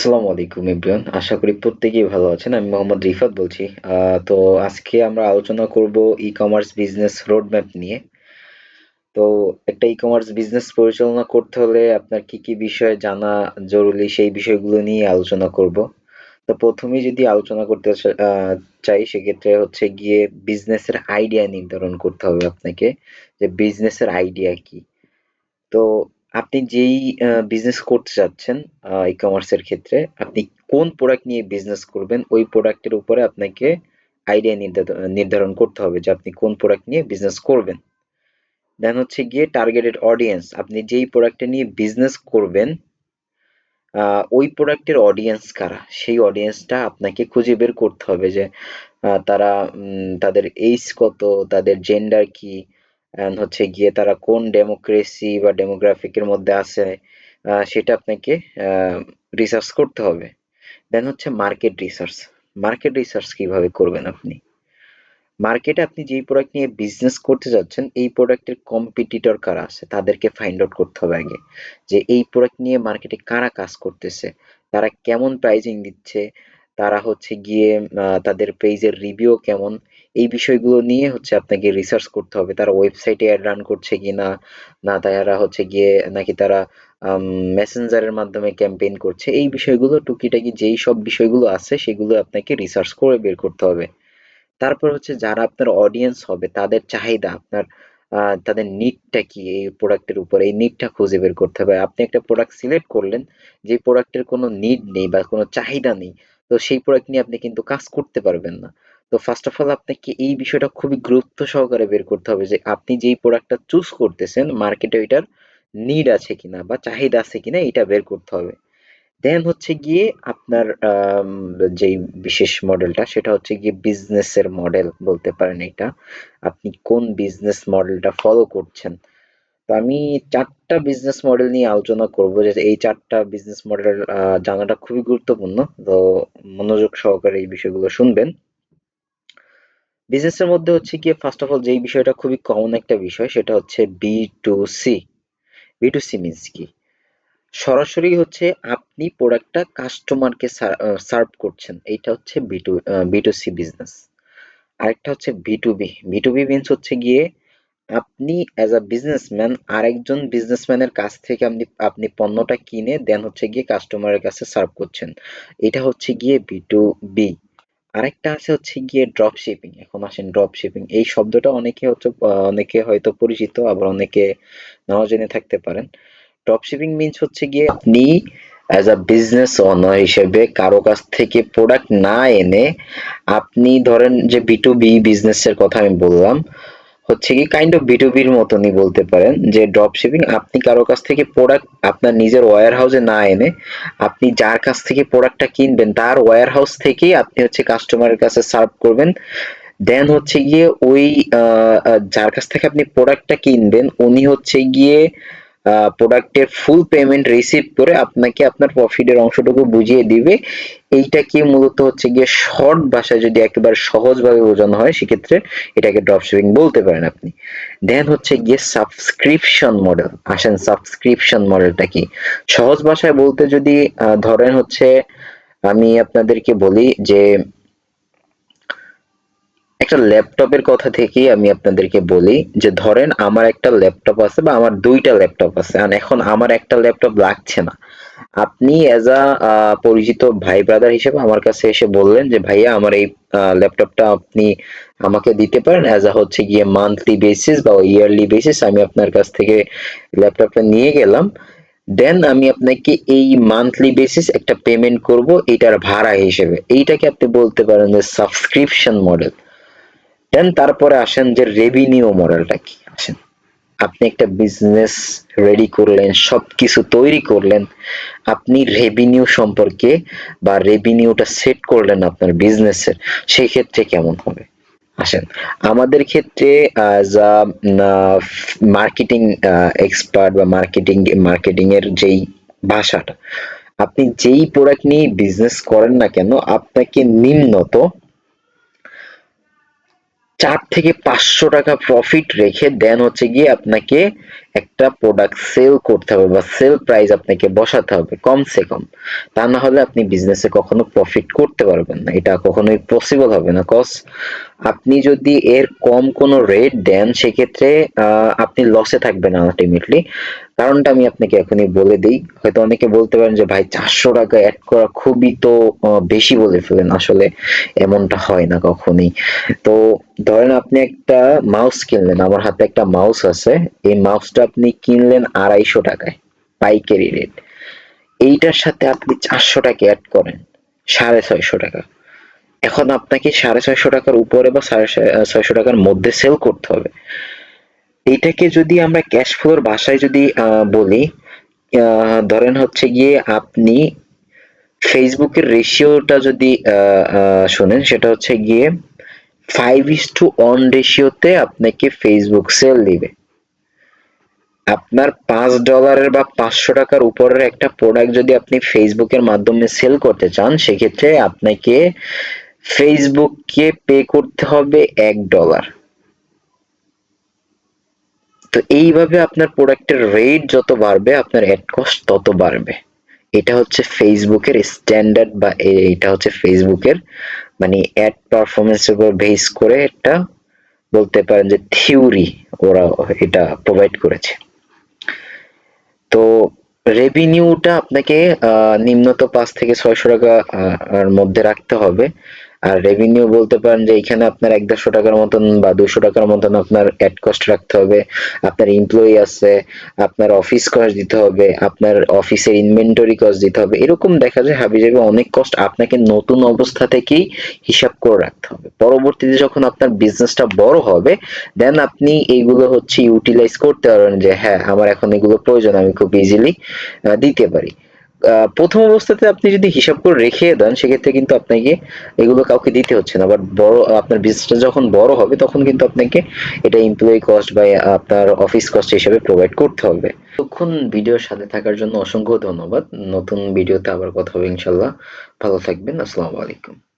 আসসালামু আলাইকুম, এভরিওয়ান। আশা করি প্রত্যেকেই ভালো আছেন। আমি মোহাম্মদ রিফাত বলছি। তো আজকে আমরা আলোচনা করব ই কমার্স বিজনেস রোডম্যাপ নিয়ে। তো একটা ই কমার্স বিজনেস পরিচালনা করতে হলে আপনার কি কি বিষয় জানা জরুরি সেই বিষয়গুলো নিয়ে আলোচনা করব। তো প্রথমেই যদি আলোচনা করতে চাই, সেক্ষেত্রে হচ্ছে গিয়ে বিজনেসের আইডিয়া নির্ধারণ করতে হবে আপনাকে। যে বিজনেসের আইডিয়া কি? তো আপনি যেই বিজনেস করতে চাচ্ছেন ই কমার্সের ক্ষেত্রে, আপনি কোন প্রোডাক্ট নিয়ে বিজনেস করবেন, ওই প্রোডাক্টের উপরে আপনাকে আইডিয়া নির্ধারণ করতে হবে যে আপনি কোন প্রোডাক্ট নিয়ে বিজনেস করবেন। দেন হচ্ছে গিয়ে টার্গেটেড অডিয়েন্স আপনি যেই প্রোডাক্টটা নিয়ে বিজনেস করবেন ওই প্রোডাক্টের অডিয়েন্স কারা? সেই অডিয়েন্সটা আপনাকে খুঁজে বের করতে হবে যে তারা তাদের এইজ কত, তাদের জেন্ডার কি and হচ্ছে গিয়ে তারা কোন ডেমোক্রেসি বা ডেমোগ্রাফিকের মধ্যে আছে সেটা আপনাকে রিসার্চ করতে হবে। দেন হচ্ছে মার্কেট রিসার্চ মার্কেট রিসার্চ কীভাবে করবেন আপনি? মার্কেটে আপনি যেই প্রোডাক্ট নিয়ে বিজনেস করতে যাচ্ছেন, এই প্রোডাক্টের কম্পিটিটর কারা আছে, তাদেরকে ফাইন্ড আউট করতে হবে আগে। যে এই প্রোডাক্ট নিয়ে মার্কেটে কারা কাজ করতেছে, তারা কেমন প্রাইজিং দিচ্ছে, তারা হচ্ছে গিয়ে তাদের পেজের রিভিউ কেমন এই বিষয়গুলো নিয়ে হচ্ছে আপনাকে রিসার্চ করতে হবে, তারা ওয়েবসাইটে অ্যাড রান করছে কিনা, না না তারা হচ্ছে গিয়ে নাকি তারা মেসেঞ্জারের মাধ্যমে ক্যাম্পেইন করছে, এই বিষয়গুলো টুকিটাকি যেই সব বিষয়গুলো আছে সেগুলো আপনাকে রিসার্চ করে বের করতে হবে। তারপর হচ্ছে যারা আপনার অডিয়েন্স হবে, তাদের চাহিদা, আপনার তাদের নিডটা কি এই প্রোডাক্টের উপর, এই নিডটা খুঁজে বের করতে হবে। আপনি একটা প্রোডাক্ট সিলেক্ট করলেন, যে প্রোডাক্টের কোনো নিড নেই বা কোনো চাহিদা নেই, তো সেই প্রোডাক্ট নিয়ে আপনি কিন্তু কাজ করতে পারবেন না। তো ফার্স্ট অফ অল আপনাকে এই বিষয়টা খুবই গুরুত্ব সহকারে বের করতে হবে যে আপনি যেই প্রোডাক্টটা চুজ করতেছেন মার্কেটে ওইটার নিড আছে কিনা বা চাহিদা আছে কিনা এটা বের করতে হবে। দেন হচ্ছে গিয়ে আপনার যেই বিশেষ মডেলটা সেটা হচ্ছে গিয়ে বিজনেসের মডেল বলতে পারেন এটা। আপনি কোন বিজনেস মডেলটা ফলো করছেন? তো আমি চারটা বিজনেস মডেল নিয়ে আলোচনা করব, যে এই চারটা বিজনেস মডেল জানাটা খুবই গুরুত্বপূর্ণ। তো মনোযোগ সহকারে এই বিষয়গুলো শুনবেন। বিজনেসের মধ্যে হচ্ছে গিয়ে ফার্স্ট অফ অল যেই বিষয়টা খুবই কমন একটা বিষয়, সেটা হচ্ছে B to C B to C means কি? সরাসরি হচ্ছে আপনি প্রোডাক্টটা কাস্টমারকে সার্ভ করছেন। এইটা হচ্ছে B to B to C business আরেকটা হচ্ছে B to B B to B means হচ্ছে গিয়ে আপনি অ্যাজ আ বিজনেসম্যান আরেকজন বিজনেসম্যানের কাছ থেকে আপনি আপনি পণ্যটা কিনে দেন হচ্ছে গিয়ে কাস্টমারের কাছে সার্ভ করছেন। এটা হচ্ছে গিয়ে বি টু বি আরেকটা আছে হচ্ছে গিয়ে ড্রপ শিপিং এখন আসেন ড্রপ শিপিং এই শব্দটা অনেকে হচ্ছে অনেকে হয়তো পরিচিত, আবার অনেকে নাও জেনে থাকতে পারেন। ড্রপ শিপিং মিনস হচ্ছে গিয়ে আপনি অ্যাজ আ বিজনেস ওনার হিসেবে কারও কাছ থেকে প্রোডাক্ট না এনে, আপনি ধরেন যে বি টু বি বিজনেসের কথা আমি বললাম হচ্ছে কি কাইন্ড অফ বিটুবির মতনই বলতে পারেন যে ড্রপ শিপিং আপনি কারও কাছ থেকে প্রোডাক্ট আপনার নিজের ওয়্যার হাউসে না এনে আপনি যার কাছ থেকে প্রোডাক্টটা কিনবেন, তার ওয়্যার হাউস থেকেই আপনি হচ্ছে কাস্টমারের কাছে সার্ভ করবেন। দেন হচ্ছে গিয়ে ওই যার কাছ থেকে আপনি প্রোডাক্টটা কিনবেন, উনি হচ্ছে গিয়ে প্রোডাক্টের ফুল পেমেন্ট রিসিভ করে আপনাকে আপনার প্রফিটের অংশটুকু বুঝিয়ে দিবে। এইটাকে মূলত হচ্ছে গিয়ে শর্ট ভাষায় যদি একেবারে সহজভাবে বোঝানো হয়, সেক্ষেত্রে এটাকে ড্রপশিপিং বলতে পারেন আপনি। দেন হচ্ছে গিয়ে সাবস্ক্রিপশন মডেল আসেন সাবস্ক্রিপশন মডেলটা কি? সহজ ভাষায় বলতে যদি ধরেন হচ্ছে আমি আপনাদেরকে বলি যে একটা ল্যাপটপের কথা থেকেই আমি আপনাদেরকে বলি যে, ধরেন আমার একটা ল্যাপটপ আছে বা আমার দুইটা ল্যাপটপ আছে, আর এখন আমার একটা ল্যাপটপ লাগছে না। আপনি অ্যাজ আ, পরিচিত ভাই ব্রাদার হিসেবে আমার কাছে এসে বললেন যে, ভাইয়া, আমার এই ল্যাপটপটা আপনি আমাকে দিতে পারেন অ্যাজ আ হচ্ছে গিয়ে মান্থলি বেসিস বা ইয়ারলি বেসিস আমি আপনার কাছ থেকে ল্যাপটপটা নিয়ে গেলাম। দেন আমি আপনাকে এই মান্থলি বেসিস একটা পেমেন্ট করব এটার ভাড়া হিসেবে। এইটাকে আপনি বলতে পারেন যে সাবস্ক্রিপশন মডেল দেন তারপরে আসেন যে রেভিনিউ মডেলটা কি? আসেন। আপনি একটা বিজনেস রেডি করলেন, সবকিছু তৈরি করলেন, আপনি রেভিনিউ সম্পর্কে বা রেভিনিউটা সেট করলেন আপনার বিজনেসের সেই ক্ষেত্রে কেমন হবে? আসেন, আমাদের ক্ষেত্রে অ্যাজ আ মার্কেটিং এক্সপার্ট বা মার্কেটিং মার্কেটিং এর যেই ভাষাটা, আপনি যেই প্রোডাক্ট নিয়ে বিজনেস করেন না কেন, আপনাকে নিম্নত চার থেকে পাঁচশো টাকা প্রফিট রেখে দেন হচ্ছে গিয়ে আপনাকে একটা প্রোডাক্ট সেল করতে হবে বা সেল প্রাইস আপনাকে বসাতে হবে, কমসে কম। তা না হলে আপনি বিজনেসে কখনো প্রফিট করতে পারবেন না। এটা কখনোই পসিবল হবে না। কজ আপনি যদি এর কম কোনো রেট দেন, সেক্ষেত্রে আপনি লসে থাকবেন আলটিমেটলি কারণটা আমি আপনাকে এখনই বলে দিই। হয়তো অনেকে বলতে পারেন যে, ভাই, চারশো টাকা অ্যাড করা খুবই তো বেশি বলে ফেলেন। আসলে এমনটা হয় না কখনই। তো ধরেন আপনি একটা মাউস কিনলেন। আমার হাতে একটা মাউস আছে। এই মাউসটা আপনি কিনলেন আড়াইশো টাকায়, পাইকারি রেট এইটার সাথে আপনি চারশো টাকা অ্যাড করেন, সাড়ে ছয়শো টাকা। এখন আপনাকে সাড়ে ছয়শো টাকার উপরে বা সাড়ে ছয়শো টাকার মধ্যে সেল করতে হবে। এইটাকে যদি আমরা ক্যাশ ফ্লোর ভাষায় যদি বলি ধরেন হচ্ছে গিয়ে আপনি ফেসবুকের রেশিওটা যদি শোনেন, সেটা হচ্ছে গিয়ে ফাইভ ইস টু ওয়ান রেশিওতে আপনাকে ফেসবুক সেল দিবে। আপনার পাঁচ ডলারের বা পাঁচশো টাকার উপরের একটা প্রোডাক্ট যদি আপনি ফেসবুকের মাধ্যমে সেল করতে চান, সেক্ষেত্রে আপনাকে ফেসবুককে পে করতে হবে এক ডলার তো এইভাবে আপনার প্রোডাক্টের রেট যত বাড়বে, আপনার অ্যাড কস্ট তত বাড়বে। এটা হচ্ছে ফেসবুকের স্ট্যান্ডার্ড বা এটা হচ্ছে ফেসবুকের মানে অ্যাড পারফরমেন্সের উপর বেস করে একটা বলতে পারেন যে থিওরি ওরা এটা প্রোভাইড করেছে। তো রেভিনিউটা আপনাকে নিম্নত পাঁচ থেকে ছয়শো টাকা মধ্যে রাখতে হবে। আর রেভিনিউ বলতে পারেন যে এখানে আপনার এক দেড়শো টাকার মতন বা দুশো টাকার মতন আপনার অ্যাড কস্ট রাখতে হবে, আপনার এমপ্লয়ি আছে, আপনার অফিস কস্ট দিতে হবে, আপনার অফিসের ইনভেন্টরি কস্ট দিতে হবে, এরকম দেখা যায় হাবি যাবে অনেক কস্ট আপনাকে নতুন অবস্থা থেকেই হিসাব করে রাখতে হবে। পরবর্তীতে যখন আপনার বিজনেসটা বড় হবে দেন আপনি এইগুলো হচ্ছে ইউটিলাইজ করতে পারবেন যে হ্যাঁ আমার এখন এগুলো প্রয়োজন, আমি খুব ইজিলি দিতে পারি। প্রথম অবস্থাতে আপনি যদি হিসাব করে রেখে দেন, সেক্ষেত্রে কিন্তু আপনাকে এগুলো কাউকে দিতে হচ্ছে না। বাট বড়, আপনার বিজনেসটা যখন বড় হবে, তখন কিন্তু আপনাকে এটা এমপ্লয়ি কস্ট বা আপনার অফিস কস্ট হিসেবে প্রোভাইড করতে হবে। তখন ভিডিও সাথে থাকার জন্য অসংখ্য ধন্যবাদ। নতুন ভিডিওতে আবার কথা হবে ইনশাল্লাহ। ভালো থাকবেন। আসসালামু আলাইকুম।